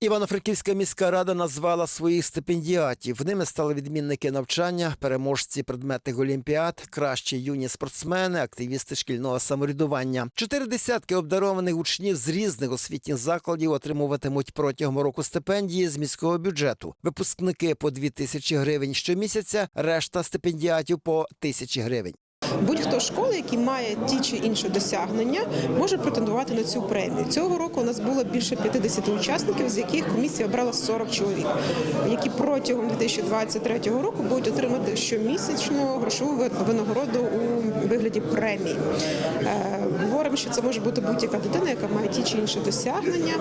Івано-Франківська міська рада назвала своїх стипендіатів. Ними стали відмінники навчання, переможці предметних олімпіад, кращі юні спортсмени, активісти шкільного самоврядування. Чотири десятки обдарованих учнів з різних освітніх закладів отримуватимуть протягом року стипендії з міського бюджету. Випускники по дві тисячі гривень щомісяця, решта стипендіатів по тисячі гривень. Будь-хто з школи, який має ті чи інші досягнення, може претендувати на цю премію. Цього року у нас було більше 50 учасників, з яких комісія обрала 40 чоловік, які протягом 2023 року будуть отримати щомісячну грошову винагороду у вигляді премії. Е, Говоримо, що це може бути будь-яка дитина, яка має ті чи інші досягнення.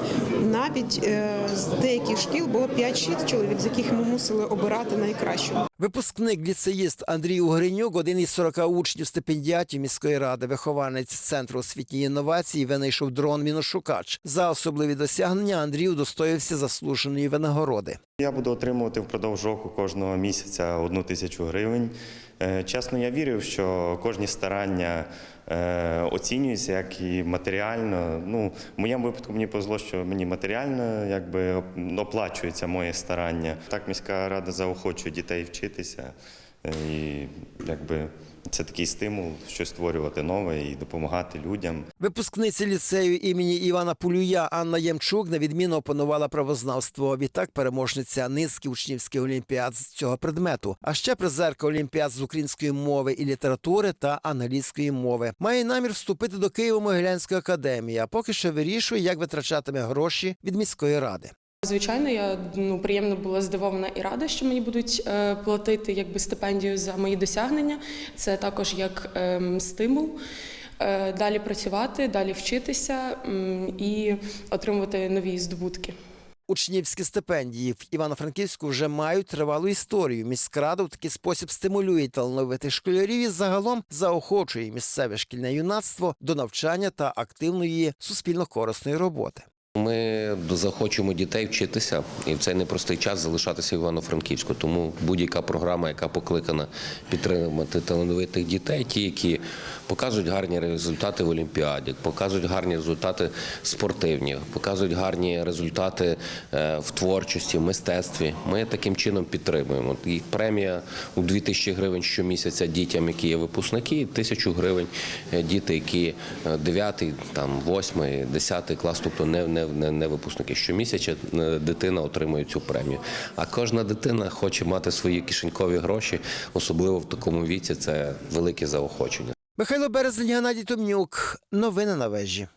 Навіть е, з деяких шкіл було 5-6 чоловік, з яких ми мусили обирати найкращу. Випускник ліцеїст Андрій Угринюк, один із 40 учнів стипендіатів міської ради, вихованець центру освітньої інновації, винайшов дрон Міношукач. За особливі досягнення Андрій удостоївся заслуженої винагороди. Я буду отримувати впродовж року кожного місяця одну тисячу гривень. Е, Чесно, я вірив, що кожні старання е, оцінюються як і матеріально. Ну, в моєму випадку мені повезло, що мені матеріально якби оплачується моє старання. Так міська рада заохочує дітей вчитися. Е, І якби це такий стимул щось створювати нове і допомагати людям. Випускниця ліцею імені Івана Пулюя Анна Ємчук на відміну опанувала правознавство. Відтак переможниця низки учнівських олімпіад з цього предмету, а ще призерка олімпіад з української мови і літератури та англійської мови. Має намір вступити до Києво-Могилянської академії, а поки що вирішує, як витрачатиме гроші від міської ради. Звичайно, я ну приємно була здивована і рада, що мені будуть е, платити якби стипендію за мої досягнення. Це також як ем, стимул. е, Далі працювати, далі вчитися і отримувати нові здобутки. Учнівські стипендії в Івано-Франківську вже мають тривалу історію. Міськрада в такий спосіб стимулює талановитих школярів і загалом заохочує місцеве шкільне юнацтво до навчання та активної суспільно-корисної роботи. Ми захочемо дітей вчитися, і в цей непростий час залишатися в Івано-Франківську. Тому будь-яка програма, яка покликана підтримати талановитих дітей, ті, які показують гарні результати в Олімпіаді, показують гарні результати спортивні, показують гарні результати е, в творчості, мистецтві. Ми таким чином підтримуємо. І премія у 2000 гривень щомісяця дітям, які є випускники, і 1000 гривень е, діти, які 9, там 8, 10 клас, тобто не, не, не, не випускники. Щомісяця е, дитина отримує цю премію. А кожна дитина хоче мати свої кишенькові гроші, особливо в такому віці. Це велике заохочення. Михайло Березень, Геннадій Томнюк. Новини на вежі.